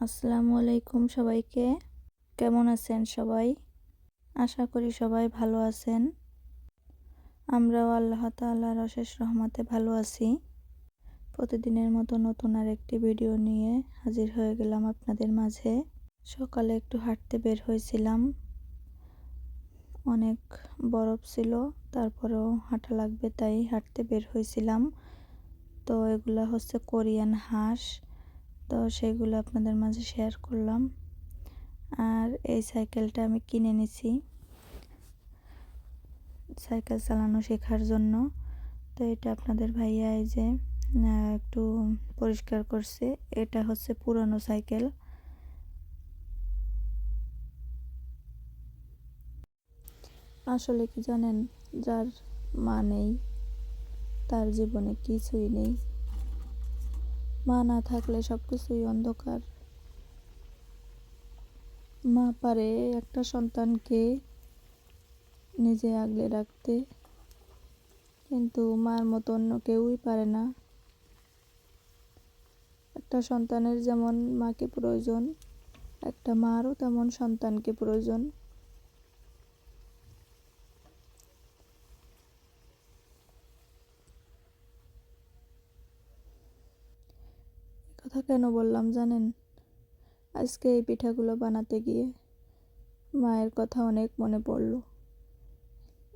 আসসালামু আলাইকুম সবাইকে। কেমন আছেন সবাই? আশা করি সবাই ভালো আছেন। আমরাও আল্লাহ তাআলার অশেষ রহমতে ভালো আছি। প্রতিদিনের মতো নতুন আর একটি ভিডিও নিয়ে হাজির হয়ে গেলাম আপনাদের মাঝে। সকালে একটু হাঁটতে বের হয়েছিলাম। অনেক বরফ ছিল, তারপরেও হাঁটা লাগবে তাই হাঁটতে বের হয়েছিলাম। তো এগুলা হচ্ছে কোরিয়ান হাঁস। তো সেগুলো আপনাদের মাঝে শেয়ার করলাম। আর এই সাইকেলটা আমি কিনে নিছি। সাইকেল চালানো শেখার জন্য। তো এটা আপনাদের ভাইয়া এই যে একটু পরিষ্কার করছে। এটা হচ্ছে পুরনো সাইকেল আসলে কি জানেন? যার মা নেই, তার জীবনে কিছুই নেই। মা না থাকলে সব কিছুই অন্ধকার। মা পারে একটা সন্তানকে নিজে আগলে রাখতে, কিন্তু মার মতো অন্য কেউই পারে না। একটা সন্তানের যেমন মাকে প্রয়োজন, একটা মারও তেমন সন্তানকে প্রয়োজন। কথা কেন বললাম জানেন? আজকে এই পিঠাগুলো বানাতে গিয়ে মায়ের কথা অনেক মনে পড়ল।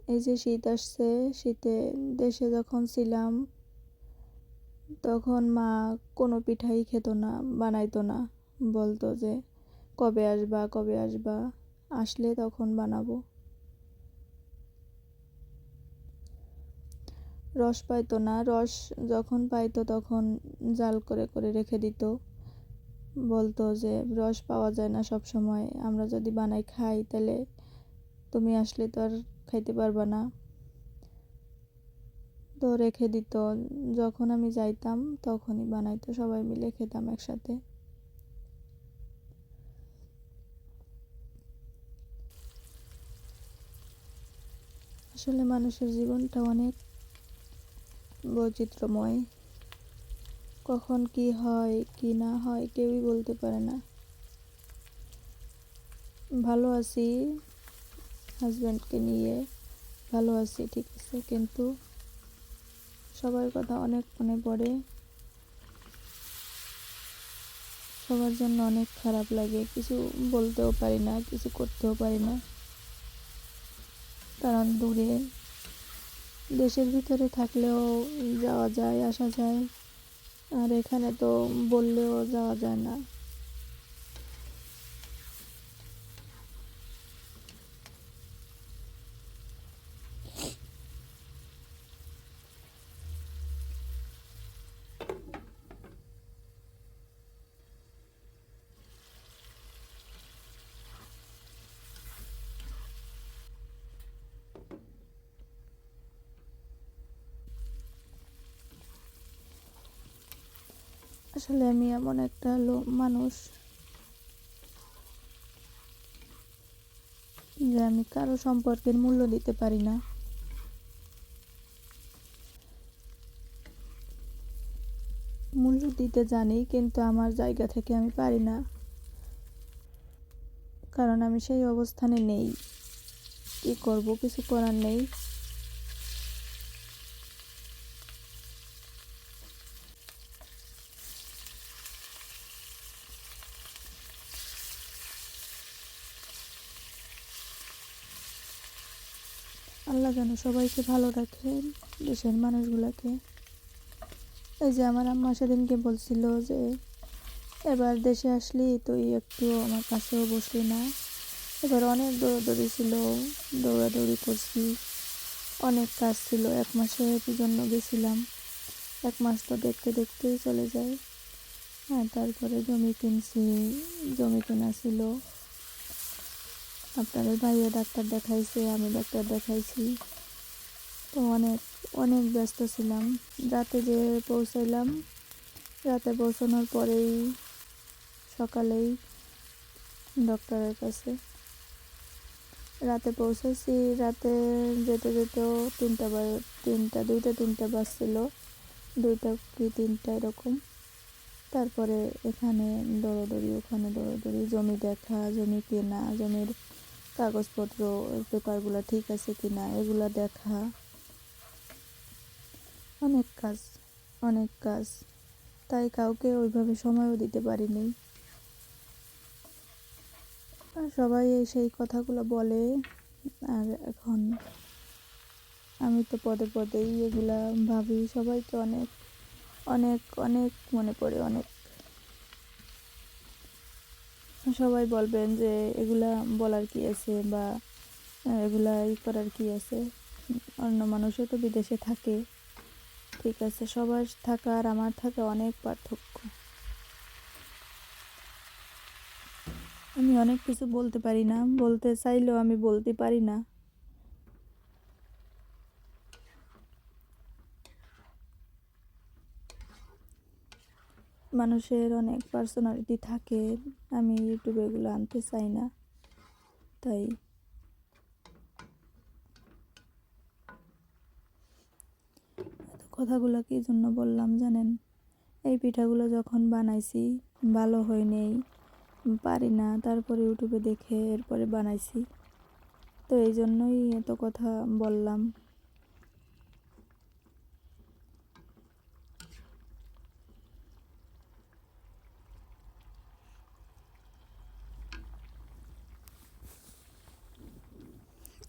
এই যে শীত আসছে, শীতে দেশে যখন ছিলাম, তখন মা কোনো পিঠাই খেত না, বানাইতো না। বলতো যে, কবে আসবা কবে আসবা? আসলে তখন বানাবো। রস পাইতো না। রস যখন পাইতো তখন জাল করে করে রেখে দিত। বলতো যে, রস পাওয়া যায় না সব সময় আমরা যদি বানাই খাই তাহলে তুমি আসলে তো আর খাইতে পারবা না। তো রেখে দিত। যখন আমি যাইতাম তখনই বানাইতো। সবাই মিলে খেতাম একসাথে। আসলে মানুষের জীবনটা অনেক বৈচিত্র্যময়। কখন কি হয়, কি না হয় কেউই বলতে পারে না। ভালো আছি হাজব্যান্ডকে নিয়ে ভালো আছি, ঠিক আছে, কিন্তু সবার কথা অনেক মনে পড়ে। সবার জন্য অনেক খারাপ লাগে, কিছু বলতেও পারি না, কিছু করতেও পারি না। কারণ দূরে দেশের ভিতরে থাকলেও যাওয়া যায় আসা যায়। আর এখানে তো বললেও যাওয়া যায় না। আসলে আমি এমন একটা মানুষ যে আমি কারও সম্পর্কের মূল্য দিতে পারি না। মূল্য দিতে জানি, কিন্তু আমার জায়গা থেকে আমি পারি না। কারণ আমি সেই অবস্থানে নেই। কি করব? কিছু করার নেই। আল্লাহ যেন সবাইকে ভালো রাখেন দেশের মানুষগুলোকে। এই যে আমার আম্মা সেদিনকে বলছিল যে, এবার দেশে আসলি, তুই একটু আমার কাছেও বসলি না। এবার অনেক দৌড়াদৌড়ি ছিল, দৌড়াদৌড়ি করছি। অনেক কাজ ছিল, এক মাসের জন্য গেছিলাম। এক মাস তো দেখতে দেখতেই চলে যায়। হ্যাঁ তারপরে জমি কিনছি, জমি কেনা ছিল। আপনাদের ভাইও ডাক্তার দেখাইছে, আমি ডাক্তার দেখাইছি। তো অনেক অনেক ব্যস্ত ছিলাম। রাতে যে পৌঁছাইলাম, রাতে পৌঁছানোর পরেই সকালেই ডক্টরের কাছে। রাতে পৌঁছেছি রাতে যেতে যেতেও তিনটা তিনটা, দুইটা, তিনটা বাজছিল। দুইটা কি তিনটা এরকম। তারপরে এখানে দৌড়দৌড়ি, ওখানে দৌড়দৌড়ি, জমি দেখা, জমি কেনা, জমির কাগজপত্র পেপারগুলো ঠিক আছে কি না এগুলো দেখা। অনেক কাজ অনেক কাজ। তাই কাউকে ওইভাবে সময়ও দিতে পারিনি। আর সবাই সেই কথাগুলো বলে, আর এখন আমি তো পদে পদেই এগুলা ভাবি। সবাইকে অনেক অনেক অনেক মনে পড়ে, অনেক সবাই বলবেন যে এগুলা বলার কি আছে বা এগুলা ই করার কি আছে? অন্য মানুষও তো বিদেশে থাকে। ঠিক আছে, সবার থাকা আর আমার থাকা অনেক পার্থক্য। আমি অনেক কিছু বলতে পারি না। বলতে চাইলেও আমি বলতে পারি না। মানুষের অনেক পার্সোনালিটি থাকে। আমি ইউটিউবে এগুলো আনতে চাই না। তাই। কথাগুলো কি জন্য বললাম জানেন? এই পিঠাগুলো যখন বানাইছি, ভালো হয় নেই, পারি না। তারপরে ইউটিউবে দেখে এরপরে বানাইছি। তো এই জন্যই এত কথা বললাম।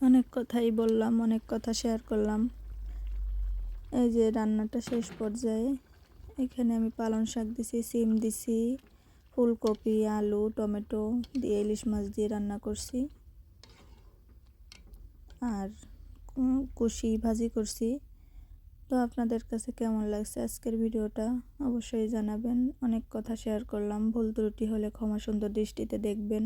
অনেক কথাই বললাম, অনেক কথা শেয়ার করলাম। এই যে রান্নাটা শেষ পর্যায়ে, এখানে আমি পালং শাক দিছি, সিম দিছি, ফুলকপি, আলু, টমেটো দিয়ে ইলিশ মাছ দিয়ে রান্না করছি। আর কুশি ভাজি করছি। তো আপনাদের কাছে কেমন লাগছে আজকের ভিডিওটা? অবশ্যই জানাবেন। অনেক কথা শেয়ার করলাম। ভুল ত্রুটি হলে ক্ষমা সুন্দর দৃষ্টিতে দেখবেন।